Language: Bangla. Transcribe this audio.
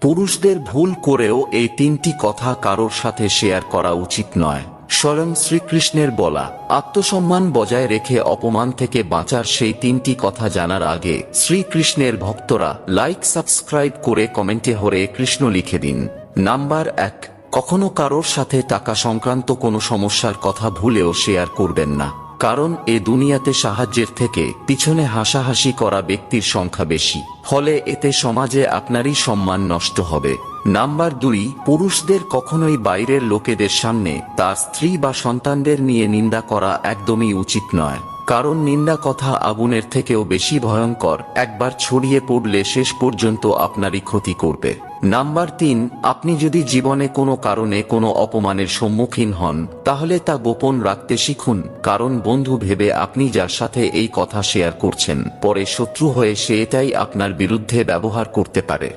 পুরুষদের ভুল করেও এই তিনটি কথা কারোর সাথে শেয়ার করা উচিত নয়। স্বয়ং শ্রীকৃষ্ণের বলা, আত্মসম্মান বজায় রেখে অপমান থেকে বাঁচার সেই তিনটি কথা জানার আগে শ্রীকৃষ্ণের ভক্তরা লাইক সাবস্ক্রাইব করে কমেন্টে হরে কৃষ্ণ লিখে দিন। নাম্বার এক, কখনো কারোর সাথে টাকা সংক্রান্ত কোনো সমস্যার কথা ভুলেও শেয়ার করবেন না। কারণ এ দুনিয়াতে সাহায্যের থেকে পিছনে হাসাহাসি করা ব্যক্তির সংখ্যা বেশি। ফলে এতে সমাজে আপনারই সম্মান নষ্ট হবে। নাম্বার দুই, পুরুষদের কখনোই বাইরের লোকেদের সামনে তার স্ত্রী বা সন্তানদের নিয়ে নিন্দা করা একদমই উচিত নয়। কারণ নিন্দা কথা আগুনের থেকেও বেশি ভয়ঙ্কর। একবার ছড়িয়ে পড়লে শেষ পর্যন্ত আপনারই ক্ষতি করবে। নাম্বার তিন, আপনি যদি জীবনে কোনো কারণে কোনো অপমানের সম্মুখীন হন, তাহলে তা গোপন রাখতে শিখুন, কারণ বন্ধু ভেবে আপনি যার সাথে এই কথা শেয়ার করছেন, পরে শত্রু হয়ে সে এটাই আপনার বিরুদ্ধে ব্যবহার করতে পারে।